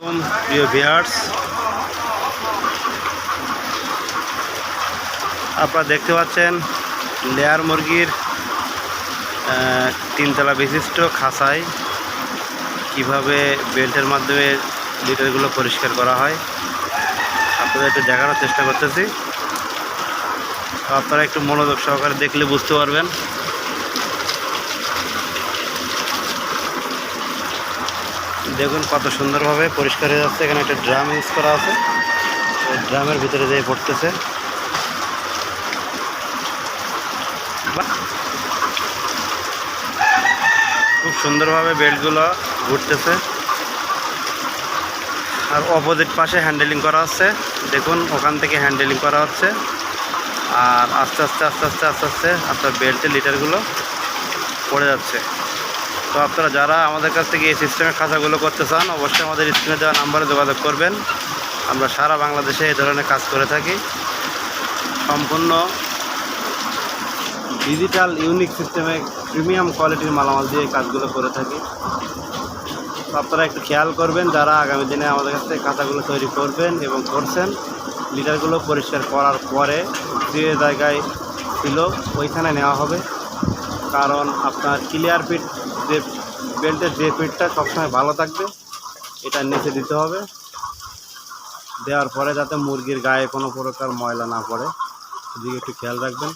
প্রিয় ভিয়ার্স আপনারা দেখতে পাচ্ছেন লেয়ার মুরগির তিনতলা বিশিষ্ট খাঁচায় কীভাবে বেল্টের মাধ্যমে লিটারগুলো পরিষ্কার করা হয়। আপনাদের একটু দেখানোর চেষ্টা করতেছি। আপনারা একটু মনোযোগ সহকারে দেখলে বুঝতে পারবেন। দেখুন কত সুন্দরভাবে পরিষ্কার হয়ে যাচ্ছে। এখানে একটা ড্রাম ইউজ করা আছে। ড্রামের ভিতরে যেয়ে পড়তেছে! খুব সুন্দরভাবে বেল্টগুলো ঘুরতেছে। আর অপোজিট পাশে হ্যান্ডেলিং করা হচ্ছে দেখুন, ওখান থেকে হ্যান্ডেলিং করা হচ্ছে। আর আস্তে আস্তে আস্তে আস্তে আস্তে আস্তে আপনার বেল্টের লিটারগুলো পড়ে যাচ্ছে। তো আপনারা যারা আমাদের কাছ থেকে এই সিস্টেমের খাঁচাগুলো করতে চান, অবশ্যই আমাদের স্ক্রিনে দেওয়া নাম্বারে যোগাযোগ করবেন। আমরা সারা বাংলাদেশে এই ধরনের কাজ করে থাকি। সম্পূর্ণ ডিজিটাল ইউনিক সিস্টেমে প্রিমিয়াম কোয়ালিটির মালামাল দিয়ে কাজগুলো করে থাকি। আপনারা একটু খেয়াল করবেন, যারা আগামী দিনে আমাদের কাছ থেকে খাঁচাগুলো তৈরি করবেন এবং করছেন, লিটারগুলো পরিষ্কার করার পরে যে জায়গায় ছিল ওইখানে নেওয়া হবে। কারণ আপনার ক্লিয়ার পিট যে বেল্টের যে পিঠটা সবসময় ভালো থাকবে, এটা নিচে দিতে হবে। দেওয়ার পরে যাতে মুরগির গায়ে কোনো প্রকার ময়লা না পড়ে সেদিকে একটু খেয়াল রাখবেন।